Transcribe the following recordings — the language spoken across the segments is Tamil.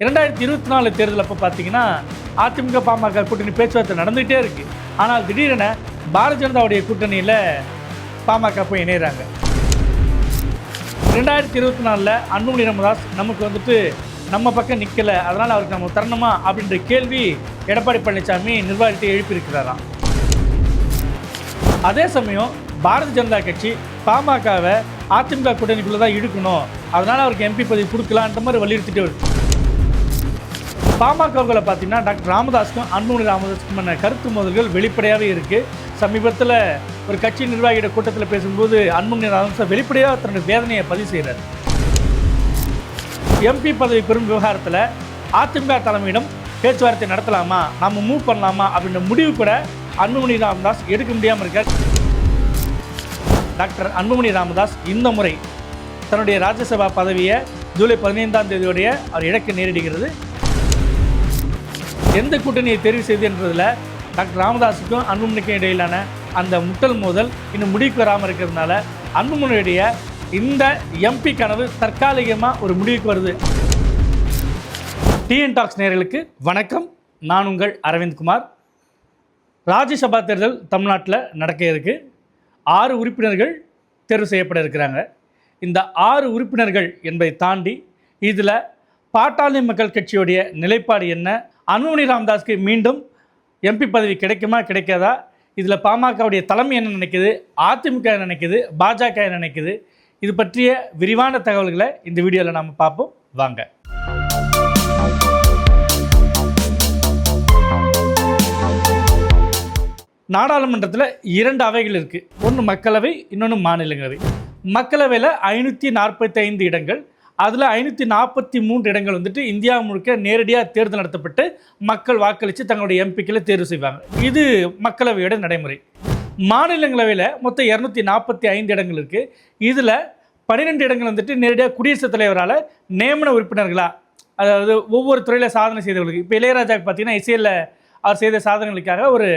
இரண்டாயிரத்தி இருபத்தி நாலு தேர்தல் அப்போ பார்த்தீங்கன்னா அதிமுக பாமக கூட்டணி பேச்சுவார்த்தை நடந்துகிட்டே இருக்கு. ஆனால் திடீரென பாரதிய ஜனதாவுடைய கூட்டணியில் பாமக போய் இணையிறாங்க. ரெண்டாயிரத்தி இருபத்தி நாலில் அன்புமணி ராமதாஸ் நமக்கு வந்துட்டு நம்ம பக்கம் நிற்கலை அதனால் அவருக்கு நம்ம தரணுமா அப்படின்ற கேள்வி எடப்பாடி பழனிசாமி நிர்வாகத்தை எழுப்பியிருக்கிறாராம். அதே சமயம் பாரதிய ஜனதா கட்சி பாமகவை அதிமுக கூட்டணிக்குள்ளே தான் இழுக்கணும். அதனால் அவருக்கு எம்பி பதவி கொடுக்கலான்ற மாதிரி வலியுறுத்திட்டு வருது பாமகவுகளை பார்த்தீங்கன்னா டாக்டர் ராமதாஸ்க்கும் அன்புமணி ராமதாஸுக்குமான கருத்து மோதல்கள் வெளிப்படையாகவே இருக்குது சமீபத்தில் ஒரு கட்சி நிர்வாகியோட கூட்டத்தில் பேசும்போது அன்புமணி ராமதாஸ் வெளிப்படையாக தன்னுடைய வேதனையை பதிவு செய்கிறார் எம்பி பதவி பெறும் விவகாரத்தில் அதிமுக தலைமையிடம் பேச்சுவார்த்தை நடத்தலாமா நம்ம மூவ் பண்ணலாமா அப்படின்ற முடிவு கூட அன்புமணி ராமதாஸ் எடுக்க முடியாமல் இருக்கார். டாக்டர் அன்புமணி ராமதாஸ் இந்த முறை தன்னுடைய ராஜ்யசபா பதவியை ஜூலை பதினைந்தாம் தேதியோடைய அவர் இழக்க நேரிடுகிறது. எந்த கூட்டணியை தெரிவு செய்து என்பதில் டாக்டர் ராமதாஸுக்கும் அன்புமணிக்கும் இடையிலான அந்த முட்டல் மோதல் இன்னும் முடிவுக்கு வராமல் இருக்கிறதுனால அன்புமணியுடைய இந்த எம்பி கனவு தற்காலிகமாக ஒரு முடிவுக்கு வருது. டிஎன் டாக்ஸ் நேயர்களுக்கு வணக்கம். நான் உங்கள் அரவிந்த்குமார் ராஜ்யசபா தேர்தல் தமிழ்நாட்டில் நடக்க இருக்கு. ஆறு உறுப்பினர்கள் தேர்வு செய்யப்பட இருக்கிறாங்க. இந்த ஆறு உறுப்பினர்கள் என்பதை தாண்டி இதில் பாட்டாளி மக்கள் கட்சியுடைய நிலைப்பாடு என்ன? அன்புமணி ராமதாஸ்க்கு மீண்டும் எம்பி பதவி கிடைக்குமா கிடைக்காதா? இதில் பாமகவுடைய தலைமை என்ன நினைக்குது? அதிமுக என்ன நினைக்குது? பாஜக என்ன நினைக்குது? இது பற்றிய விரிவான தகவல்களை இந்த வீடியோவில் நாம் பார்ப்போம். வாங்க. நாடாளுமன்றத்தில் இரண்டு அவைகள் இருக்குது ஒன்று மக்களவை இன்னொன்று மாநிலங்களவை. மக்களவையில் ஐநூற்றி நாற்பத்தி ஐந்து இடங்கள் அதில் ஐநூற்றி நாற்பத்தி மூன்று இடங்கள் வந்துட்டு இந்தியா முழுக்க நேரடியாக தேர்தல் நடத்தப்பட்டு மக்கள் வாக்களித்து தங்களுடைய எம்பிக்களை தேர்வு செய்வாங்க. இது மக்களவையோட நடைமுறை. மாநிலங்களவையில் மொத்தம் இரநூத்தி நாற்பத்தி ஐந்து இடங்கள் இருக்குது இதில் பன்னிரெண்டு இடங்கள் வந்துட்டு நேரடியாக குடியரசுத் தலைவரால் நியமன உறுப்பினர்களாக அதாவது ஒவ்வொரு துறையில் சாதனை செய்தவர்களுக்கு இப்போ இளையராஜாவுக்கு பார்த்தீங்கன்னா இசையில் அவர் செய்த சாதனைகளுக்காக ஒரு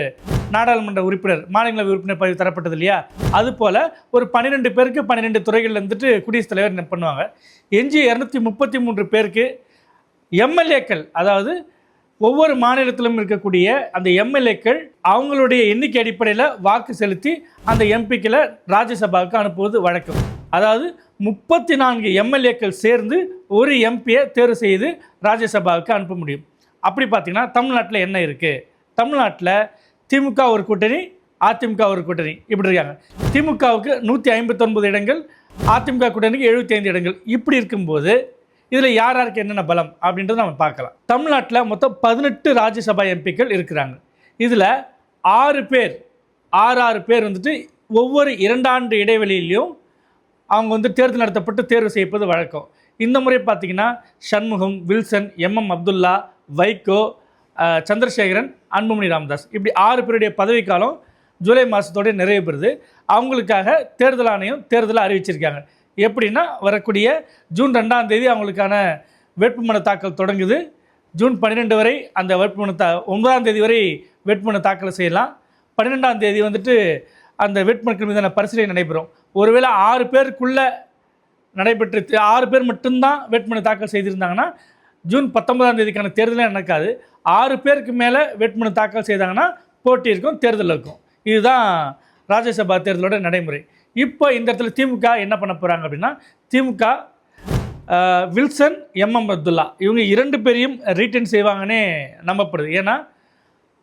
நாடாளுமன்ற உறுப்பினர் மாநிலங்களவை உறுப்பினர் பதவி தரப்பட்டது இல்லையா? அதுபோல் ஒரு பன்னிரெண்டு பேருக்கு பன்னிரெண்டு துறைகளில் இருந்துட்டு குடியரசுத் தலைவர் என்ன பண்ணுவாங்க? எஞ்சி இரநூத்தி முப்பத்தி மூன்று பேருக்கு எம்எல்ஏக்கள் அதாவது ஒவ்வொரு மாநிலத்திலும் இருக்கக்கூடிய அந்த எம்எல்ஏக்கள் அவங்களுடைய எண்ணிக்கை அடிப்படையில் வாக்கு செலுத்தி அந்த எம்பிக்களை ராஜ்யசபாவுக்கு அனுப்புவது வழக்கம். அதாவது முப்பத்தி நான்கு எம்எல்ஏக்கள் சேர்ந்து ஒரு எம்பியை தேர்வு செய்து ராஜ்யசபாவுக்கு அனுப்ப முடியும். அப்படி பார்த்தீங்கன்னா தமிழ்நாட்டில் என்ன இருக்குது தமிழ்நாட்டில் திமுக ஒரு கூட்டணி அதிமுக ஒரு கூட்டணி. இப்படி இருக்காங்க. திமுகவுக்கு நூற்றி ஐம்பத்தொன்பது இடங்கள் அதிமுக கூட்டணிக்கு எழுபத்தி ஐந்து இடங்கள். இப்படி இருக்கும்போது இதில் யார் யாருக்கு என்னென்ன பலம் அப்படின்றத நம்ம பார்க்கலாம். தமிழ்நாட்டில் மொத்தம் பதினெட்டு ராஜ்யசபா எம்பிக்கள் இருக்கிறாங்க. இதில் ஆறு பேர் ஆறு ஆறு பேர் வந்துட்டு ஒவ்வொரு இரண்டாண்டு இடைவெளியிலையும் அவங்க வந்து தேர்தல் நடத்தப்பட்டு தேர்வு செய்யப்பது வழக்கம். இந்த முறை பார்த்திங்கன்னா சண்முகம் வில்சன் எம்எம் அப்துல்லா வைகோ சந்திரசேகரன் அன்புமணி ராமதாஸ். இப்படி ஆறு பேருடைய பதவிக்காலம் ஜூலை மாதத்தோடய நிறைவு பெறுது. அவங்களுக்காக தேர்தல் ஆணையம் தேர்தலை அறிவிச்சிருக்காங்க. எப்படின்னா வரக்கூடிய ஜூன் ரெண்டாம் தேதி அவங்களுக்கான வேட்புமனு தாக்கல் தொடங்குது. ஜூன் பன்னிரெண்டு வரை அந்த வேட்புமனு தா ஒன்பதாம் தேதி வரை வேட்புமனு தாக்கல் செய்யலாம். பன்னிரெண்டாம் தேதி வந்துட்டு அந்த வேட்புமனுக்கள் மீதான பரிசீலனை நடைபெறும். ஒருவேளை ஆறு பேருக்குள்ளே நடைபெற்று ஆறு பேர் மட்டும்தான் வேட்புமனு தாக்கல் செய்திருந்தாங்கன்னா ஜூன் பத்தொன்பதாம் தேதிக்கான தேர்தலே நடக்காது. ஆறு பேருக்கு மேலே வேட்புமனு தாக்கல் செய்தாங்கன்னா போட்டி இருக்கும் தேர்தல் இருக்கும். இதுதான் ராஜ்யசபா தேர்தலோட நடைமுறை. இப்போ இந்த இடத்துல திமுக என்ன பண்ண போகிறாங்க அப்படின்னா திமுக வில்சன் எம்எம் அப்துல்லா இவங்க இரண்டு பேரையும் ரீட்டர்ன் செய்வாங்கன்னே நம்பப்படுது. ஏன்னா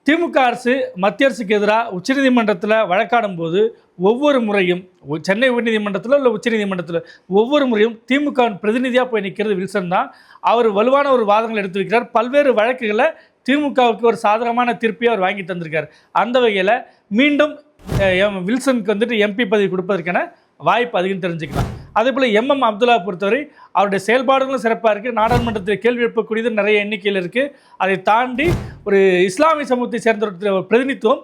திமுக அரசு மத்திய அரசுக்கு எதிராக உச்சநீதிமன்றத்தில் வழக்காடும் போது ஒவ்வொரு முறையும் சென்னை உயர்நீதிமன்றத்தில் இல்லை உச்சநீதிமன்றத்தில் ஒவ்வொரு முறையும் திமுக பிரதிநிதியாக போய் நிற்கிறது வில்சன் தான். அவர் வலுவான ஒரு வாதங்கள் எடுத்து வைக்கிறார். பல்வேறு வழக்குகளை திமுகவுக்கு ஒரு சாதகமான தீர்ப்பை அவர் வாங்கி தந்திருக்கார். அந்த வகையில் மீண்டும் எம். வில்சனுக்கு வந்துட்டு எம்பி பதவி கொடுப்பதற்கான வாய்ப்பு அதிகம் தெரிஞ்சுக்கலாம். அதே போல் எம்எம் அப்துல்லா பொறுத்தவரை அவருடைய செயல்பாடுகளும் சிறப்பாக இருக்குது நாடாளுமன்றத்தில் கேள்வி எழுப்பக்கூடியது நிறைய எண்ணிக்கையில் இருக்குது அதை தாண்டி ஒரு இஸ்லாமிய சமூகத்தை சேர்ந்த ஒரு பிரதிநிதித்துவம்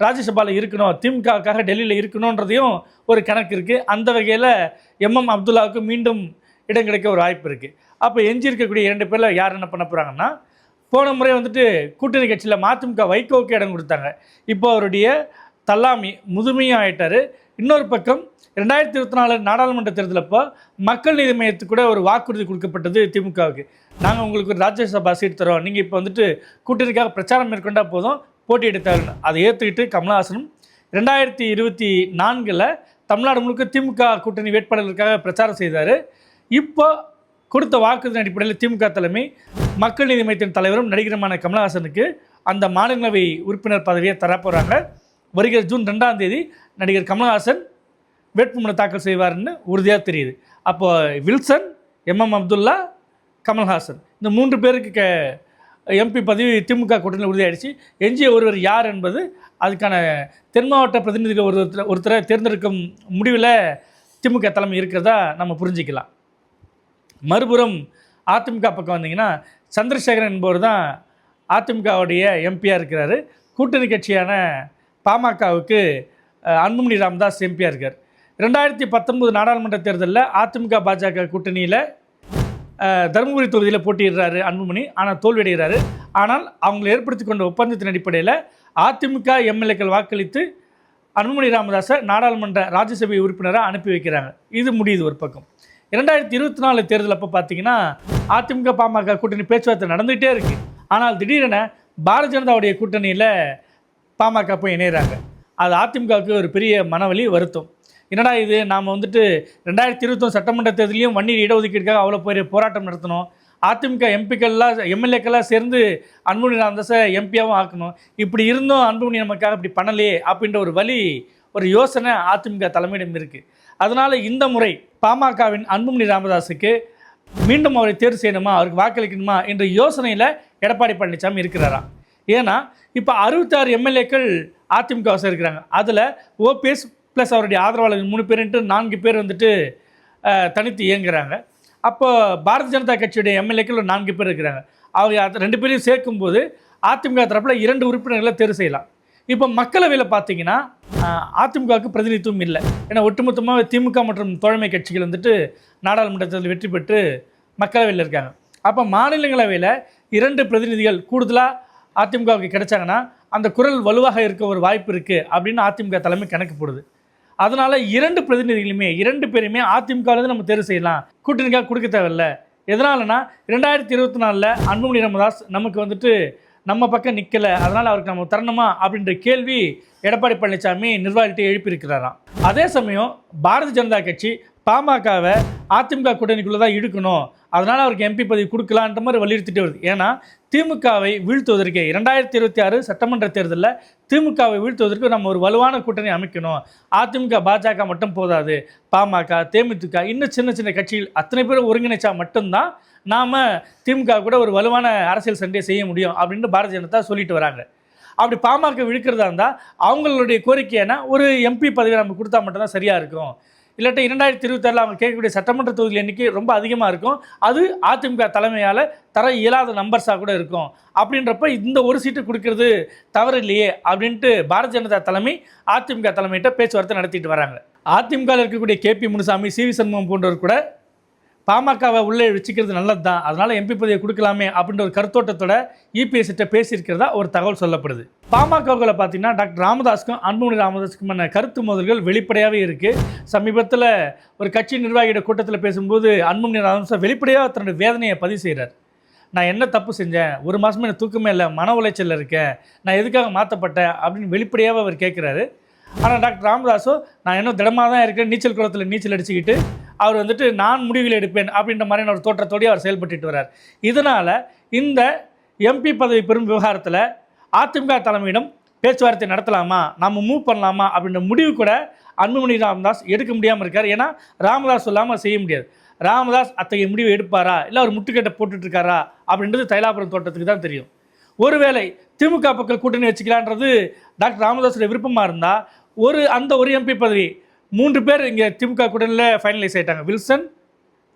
ராஜ்யசபாவில் இருக்கணும் திமுகவுக்காக டெல்லியில் இருக்கணுன்றதையும் ஒரு கணக்கு இருக்குது அந்த வகையில் எம்எம் அப்துல்லாவுக்கு மீண்டும் இடம் கிடைக்க ஒரு வாய்ப்பு இருக்குது அப்போ எஞ்சி இருக்கக்கூடிய இரண்டு பேரில் யார் என்ன பண்ண போகிறாங்கன்னா போன முறை வந்துட்டு கூட்டணி கட்சியில் மதிமுக வைகோவுக்கு இடம் கொடுத்தாங்க. இப்போ அவருடைய தல்லாமி முதுமையும் ஆயிட்டார். இன்னொரு பக்கம் ரெண்டாயிரத்தி இருபத்தி நாலு நாடாளுமன்ற தேர்தலப்போ மக்கள் நீதி மையத்துக்கு கூட ஒரு வாக்குறுதி கொடுக்கப்பட்டது திமுகவுக்கு. நாங்கள் உங்களுக்கு ஒரு ராஜ்யசபா சீட் தரோம். நீங்கள் இப்போ வந்துட்டு கூட்டணிக்காக பிரச்சாரம் மேற்கொண்டால் போதும். போட்டியிட அதை ஏற்றுக்கிட்டு கமல்ஹாசனும் ரெண்டாயிரத்தி இருபத்தி நான்கில் தமிழ்நாடு முழுக்க திமுக கூட்டணி வேட்பாளர்களுக்காக பிரச்சாரம் செய்தார். இப்போ கொடுத்த வாக்குறுதி அடிப்படையில் திமுக தலைமை மக்கள் நீதி மையத்தின் தலைவரும் நடிகருமான கமலஹாசனுக்கு அந்த மாநிலங்களவை உறுப்பினர் பதவியை தரப்போகிறாங்க வருகிற ஜூன் ரெண்டாம் தேதி நடிகர் கமலஹாசன் வேட்புமனு தாக்கல் செய்வார்னு உறுதியாக தெரியுது. அப்போ வில்சன் எம்எம் அப்துல்லா கமல்ஹாசன் இந்த மூன்று பேருக்கு க எம்பி பதவி திமுக கூட்டணியில் உறுதியாயிடுச்சு. எஞ்சிய ஒருவர் யார் என்பது அதுக்கான தென் மாவட்ட பிரதிநிதிகள் ஒருத்தர் ஒருத்தரை தேர்ந்தெடுக்கும் முடிவில் திமுக தலைமை இருக்கிறதா நம்ம புரிஞ்சிக்கலாம். மறுபுறம் அதிமுக பக்கம் வந்தீங்கன்னா சந்திரசேகரன் என்பவர் தான் அதிமுகவுடைய எம்பியாக இருக்கிறார். கூட்டணி கட்சியான பாமகவுக்கு அன்புமணி ராமதாஸ் எம்பியாக இருக்கார். ரெண்டாயிரத்தி பத்தொன்பது நாடாளுமன்ற தேர்தலில் அதிமுக பாஜக கூட்டணியில் தருமபுரி தொகுதியில் போட்டியிடுறாரு அன்புமணி. ஆனால் தோல்வியடைகிறாரு. ஆனால் அவங்க ஏற்படுத்தி கொண்ட ஒப்பந்தத்தின் அடிப்படையில் அதிமுக எம்எல்ஏக்கள் வாக்களித்து அன்புமணி ராமதாஸை நாடாளுமன்ற ராஜ்யசபை உறுப்பினராக அனுப்பி வைக்கிறாங்க. இது முடியுது ஒரு பக்கம். இரண்டாயிரத்தி இருபத்தி நாலு தேர்தல் அப்போ பார்த்தீங்கன்னா அதிமுக பாமக கூட்டணி பேச்சுவார்த்தை நடந்துகிட்டே இருக்குது ஆனால் திடீரென பாரதிய ஜனதாவுடைய கூட்டணியில் பாமக போய் இணையிறாங்க. அது அதிமுகவுக்கு ஒரு பெரிய மனவழி வருத்தம். என்னடா இது? நாம் வந்துட்டு ரெண்டாயிரத்தி இருபத்தொன்று சட்டமன்ற தேர்தலையும் வன்னியர் இடஒதுக்கீடுக்காக அவ்வளோ பெரிய போராட்டம் நடத்தணும். அதிமுக எம்பிக்கள்லாம் எம்எல்ஏக்கெல்லாம் சேர்ந்து அன்புமணி ராமதாஸை எம்பியாகவும் ஆக்கணும். இப்படி இருந்தும் அன்புமணி நமக்காக இப்படி பண்ணலையே அப்படின்ற ஒரு வழி ஒரு யோசனை அதிமுக தலைமையிடம் இருக்குது அதனால் இந்த முறை பாமகவின் அன்புமணி ராமதாஸுக்கு மீண்டும் அவரை தேர்வு செய்யணுமா அவருக்கு வாக்களிக்கணுமா என்ற யோசனையில் எடப்பாடி பழனிசாமி இருக்கிறாராம் ஏன்னா இப்போ அறுபத்தாறு எம்எல்ஏக்கள் அதிமுக வசம் இருக்கிறாங்க. அதில் ஓபிஎஸ் ப்ளஸ் அவருடைய ஆதரவாளர்கள் மூணு பேருன்ட்டு நான்கு பேர் வந்துட்டு தனித்து இயங்குகிறாங்க அப்போ பாரதிய ஜனதா கட்சியுடைய எம்எல்ஏக்கள் ஒரு நான்கு பேர் இருக்கிறாங்க. அவங்க ரெண்டு பேரையும் சேர்க்கும்போது அதிமுக தரப்பில் இரண்டு உறுப்பினர்களை தேர்வு செய்யலாம். இப்போ மக்களவையில் பார்த்தீங்கன்னா அதிமுகவுக்கு பிரதிநிதித்துவம் இல்லை. ஏன்னா ஒட்டுமொத்தமாக திமுக மற்றும் தோழமை கட்சிகள் வந்துட்டு நாடாளுமன்றத்தில் வெற்றி பெற்று மக்களவையில் இருக்காங்க. அப்போ மாநிலங்களவையில் இரண்டு பிரதிநிதிகள் கூடுதலாக அதிமுகவுக்கு கிடைச்சாங்கன்னா அந்த குரல் வலுவாக இருக்க ஒரு வாய்ப்பு இருக்குது அப்படின்னு அதிமுக தலைமை கணக்கு போடுது. அதனால் இரண்டு பிரதிநிதிகளுமே இரண்டு பேருமே அதிமுகவிலேருந்து நம்ம தேர்வு செய்யலாம். கூட்டணிக்காக கொடுக்க தேவையில்ல. எதனாலனா ரெண்டாயிரத்தி இருபத்தி நாலில் அன்புமணி ராமதாஸ் நமக்கு வந்துட்டு நம்ம பக்கம் நிற்கலை அதனால் அவருக்கு நம்ம தரணுமா அப்படின்ற கேள்வி எடப்பாடி பழனிசாமி நிர்வாகிகிட்ட எழுப்பியிருக்கிறாராம். அதே சமயம் பாரதிய ஜனதா கட்சி பாமகவை அதிமுக கூட்டணிக்குள்ளே தான் இழுக்கணும். அதனால் அவருக்கு எம்பி பதவி கொடுக்கலான்ற மாதிரி வலியுறுத்திட்டு வருது. ஏன்னா திமுகவை வீழ்த்துவதற்கு இரண்டாயிரத்தி இருபத்தி ஆறு சட்டமன்ற தேர்தலில் திமுகவை வீழ்த்துவதற்கு நம்ம ஒரு வலுவான கூட்டணி அமைக்கணும். அதிமுக பாஜக மட்டும் போதாது. பாமக தேமுதிக இன்னும் சின்ன சின்ன கட்சிகள் அத்தனை பேரும் ஒருங்கிணைச்சா மட்டும்தான் நாம் திமுக கூட ஒரு வலுவான அரசியல் சண்டையை செய்ய முடியும் அப்படின்னு பாரதிய ஜனதா சொல்லிட்டு வராங்க. அப்படி பாமக விழுக்கிறதா இருந்தால் அவங்களுடைய கோரிக்கை என்ன? ஒரு எம்பி பதவி நம்ம கொடுத்தா மட்டும்தான் சரியாக இருக்கும். இல்லாட்டி இரண்டாயிரத்தி இருபத்தாறில் அவங்க கேட்கக்கூடிய சட்டமன்ற தொகுதி எண்ணிக்கை ரொம்ப அதிகமாக இருக்கும். அது அதிமுக தலைமையால் தர இயலாத நம்பர்ஸாக கூட இருக்கும். அப்படின்றப்ப இந்த ஒரு சீட்டு கொடுக்கறது தவறு இல்லையே அப்படின்ட்டு பாரதிய ஜனதா தலைமை அதிமுக தலைமையிட்ட பேச்சுவார்த்தை நடத்திட்டு வராங்க. அதிமுகவில் இருக்கக்கூடிய K P Munusamy C V Shanmugam போன்றவர் கூட பாமகவை உள்ளே வச்சுக்கிறது நல்லது? தான் அதனால் எம்பி பதவியை கொடுக்கலாமே அப்படின்ற ஒரு கருத்தோட்டத்தோட இபிஎஸ் கிட்ட பேசியிருக்கிறதா ஒரு தகவல் சொல்லப்படுது. பாமகவில் பார்த்தீங்கன்னா டாக்டர் ராமதாஸுக்கும் அன்புமணி ராமதாஸுக்குமான கருத்து மோதல்கள் வெளிப்படையாகவே இருக்குது சமீபத்தில் ஒரு கட்சி நிர்வாகியோட கூட்டத்தில் பேசும்போது அன்புமணி ராமதாஸ் வெளிப்படையாக தன்னுடைய வேதனையை பதிவு செய்கிறார் நான் என்ன தப்பு செஞ்சேன்? ஒரு மாதமே எனக்கு தூக்கமே இல்லை மன உளைச்சலில் இருக்கேன். நான் எதுக்காக மாற்றப்பட்டேன் அப்படின்னு வெளிப்படையாக அவர் கேட்குறாரு ஆனால் டாக்டர் ராமதாஸோ நான் இன்னும் திடமாக தான் இருக்கேன் நீச்சல் குளத்தில் நீச்சல் அடிச்சுக்கிட்டு அவர் வந்துட்டு நான் முடிவில் எடுப்பேன் அப்படின்ற மாதிரியான ஒரு தோற்றத்தோடய அவர் செயல்பட்டுட்டு வர்றார். இதனால் இந்த எம்பி பதவி பெறும் விவகாரத்தில் அதிமுக தலைமையிடம் பேச்சுவார்த்தை நடத்தலாமா? நம்ம மூவ் பண்ணலாமா? அப்படின்ற முடிவு கூட அன்புமணி ராமதாஸ் எடுக்க முடியாமல் இருக்கார். ஏன்னா ராமதாஸ் சொல்லாமல் செய்ய முடியாது. ராமதாஸ் அத்தகைய முடிவு எடுப்பாரா? இல்லை அவர் முட்டுக்கட்டை போட்டுட்ருக்காரா? அப்படின்றது தைலாபுரம் தோட்டத்துக்கு தான் தெரியும். ஒருவேளை திமுக பக்கம் கூட்டணி வச்சுக்கலான்றது டாக்டர் ராமதாஸோட விருப்பமாக இருந்தால் ஒரு அந்த ஒரு எம்பி பதவி மூன்று பேர் இங்கே திமுக கூட்டணியில் ஃபைனலைஸ் ஆகிட்டாங்க வில்சன்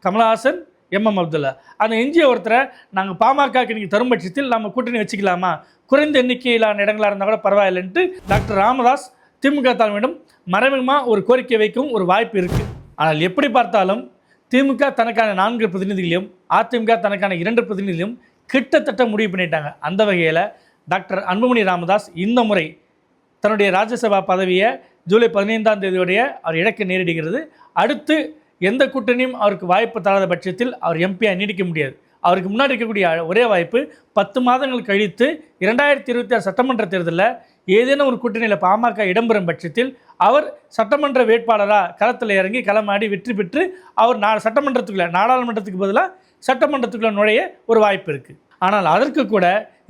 கமலஹாசன் எம்எம் அப்துல்லா. அந்த எஞ்சிய ஒருத்தரை நாங்கள் பாமகக்கு நீங்கள் தரும் பட்சத்தில் நம்ம கூட்டணி வச்சுக்கலாமா? குறைந்த எண்ணிக்கையிலான இடங்களாக இருந்தால் கூட பரவாயில்லைன்ட்டு டாக்டர் ராமதாஸ் திமுக தலைமையிடம் மறைமுகமாக ஒரு கோரிக்கை வைக்கும் ஒரு வாய்ப்பு இருக்குது ஆனால் எப்படி பார்த்தாலும் திமுக தனக்கான நான்கு பிரதிநிதிகளையும் அதிமுக தனக்கான இரண்டு பிரதிநிதிகளையும் கிட்டத்தட்ட முடிவு பண்ணிட்டாங்க. அந்த வகையில் டாக்டர் அன்புமணி ராமதாஸ் இந்த முறை தன்னுடைய ராஜ்யசபா பதவியை ஜூலை பதினைந்தாம் தேதியுடைய அவர் இழக்க நேரிடுகிறது. அடுத்து எந்த கூட்டணியும் அவருக்கு வாய்ப்பு தராத பட்சத்தில் அவர் எம்பியாக நீடிக்க முடியாது. அவருக்கு முன்னாடி இருக்கக்கூடிய ஒரே வாய்ப்பு பத்து மாதங்கள் கழித்து இரண்டாயிரத்தி இருபத்தி ஆறு சட்டமன்ற தேர்தலில் ஏதேனும் ஒரு கூட்டணியில் பாமக இடம்பெறும் பட்சத்தில் அவர் சட்டமன்ற வேட்பாளராக களத்தில் இறங்கி களமாடி வெற்றி பெற்று அவர் நா சட்டமன்றத்துக்குள்ள நாடாளுமன்றத்துக்கு பதிலாக சட்டமன்றத்துக்குள்ள நுழைய ஒரு வாய்ப்பு இருக்குது ஆனால் அதற்கு கூட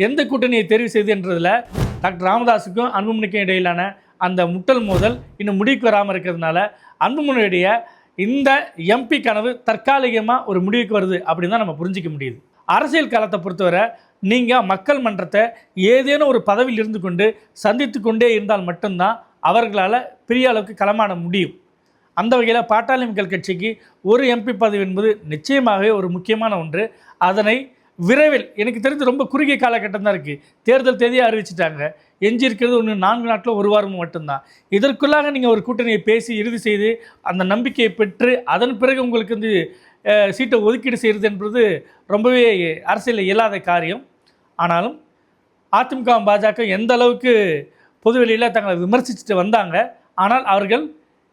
எந்த கூட்டணியை தெரிவு செய்து என்றதில் டாக்டர் ராமதாஸுக்கும் அன்புமணிக்கும் இடையிலான அந்த முட்டல் மோதல் இன்னும் முடிவுக்கு வராமல் இருக்கிறதுனால அன்புமணியுடைய இந்த எம்பி கனவு தற்காலிகமாக ஒரு முடிவுக்கு வருது அப்படின்னு தான் நம்ம புரிஞ்சிக்க முடியுது. அரசியல் காலத்தை பொறுத்தவரை நீங்கள் மக்கள் மன்றத்தை ஏதேனும் ஒரு பதவியில் இருந்து கொண்டு சந்தித்து கொண்டே இருந்தால் மட்டும்தான் அவர்களால் பெரிய அளவுக்கு களமாட முடியும். அந்த வகையில் பாட்டாளி மக்கள் கட்சிக்கு ஒரு எம்பி பதவி என்பது நிச்சயமாகவே ஒரு முக்கியமான ஒன்று. அதனை விரைவில் எனக்கு தெரிஞ்சு ரொம்ப குறுகிய காலகட்டம் தான் இருக்குது தேர்தல் தேதியை அறிவிச்சிட்டாங்க. எஞ்சி இருக்கிறது ஒன்று நான்கு நாட்டில் ஒரு வாரம் மட்டும்தான். இதற்குள்ளாக நீங்கள் ஒரு கூட்டணியை பேசி இறுதி செய்து அந்த நம்பிக்கையை பெற்று அதன் பிறகு உங்களுக்கு வந்து சீட்டை ஒதுக்கீடு செய்கிறது என்பது ரொம்பவே அரசியலில் இயலாத காரியம். ஆனாலும் அதிமுக பாஜக எந்த அளவுக்கு பொதுவெளியில் தங்களை விமர்சிச்சுட்டு வந்தாங்க ஆனால் அவர்கள்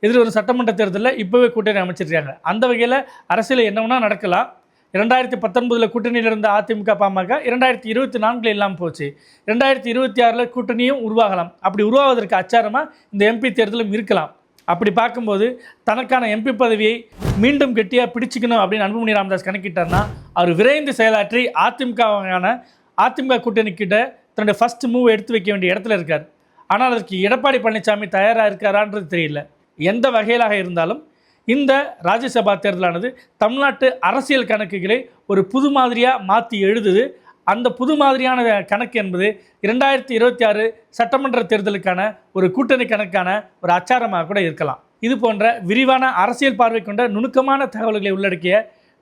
எதிர்வரும் சட்டமன்ற தேர்தலில் இப்போவே கூட்டணி அமைச்சிருக்காங்க. அந்த வகையில் அரசியல் என்ன வேணால் நடக்கலாம். இரண்டாயிரத்தி பத்தொன்பதில் கூட்டணியில் இருந்த அதிமுக பாமக இரண்டாயிரத்தி இருபத்தி நான்கில் இல்லாமல் போச்சு. ரெண்டாயிரத்தி இருபத்தி ஆறில் கூட்டணியும் உருவாகலாம். அப்படி உருவாவதற்கு அச்சாரமாக இந்த எம்பி தேர்தலும் இருக்கலாம். அப்படி பார்க்கும்போது தனக்கான எம்பி பதவியை மீண்டும் கெட்டியாக பிடிச்சிக்கணும் அப்படின்னு அன்புமணி ராமதாஸ் கணக்கிட்டார்னா அவர் விரைந்து செயலாற்றி அதிமுகவான அதிமுக கூட்டணிக்கிட்ட தன்னுடைய ஃபர்ஸ்ட் மூவ் எடுத்து வைக்க வேண்டிய இடத்துல இருக்கார். ஆனால் அதற்கு எடப்பாடி பழனிசாமி தயாராக இருக்காரான்றது தெரியல. எந்த வகையிலாக இருந்தாலும் இந்த ராஜ்யசபா தேர்தலானது தமிழ்நாட்டு அரசியல் கணக்குகளை ஒரு புது மாதிரியாக மாற்றி எழுதுது. அந்த புது மாதிரியான கணக்கு என்பது இரண்டாயிரத்தி இருபத்தி ஆறு சட்டமன்ற தேர்தலுக்கான ஒரு கூட்டணி கணக்கான ஒரு அச்சாரமாக கூட இருக்கலாம். இது போன்ற விரிவான அரசியல் பார்வை கொண்ட நுணுக்கமான தகவல்களை உள்ளடக்கிய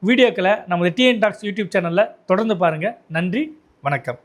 வீடியோக்களை நமது டிஎன் டாக்ஸ் யூடியூப் சேனலில் தொடர்ந்து பாருங்கள் நன்றி வணக்கம்.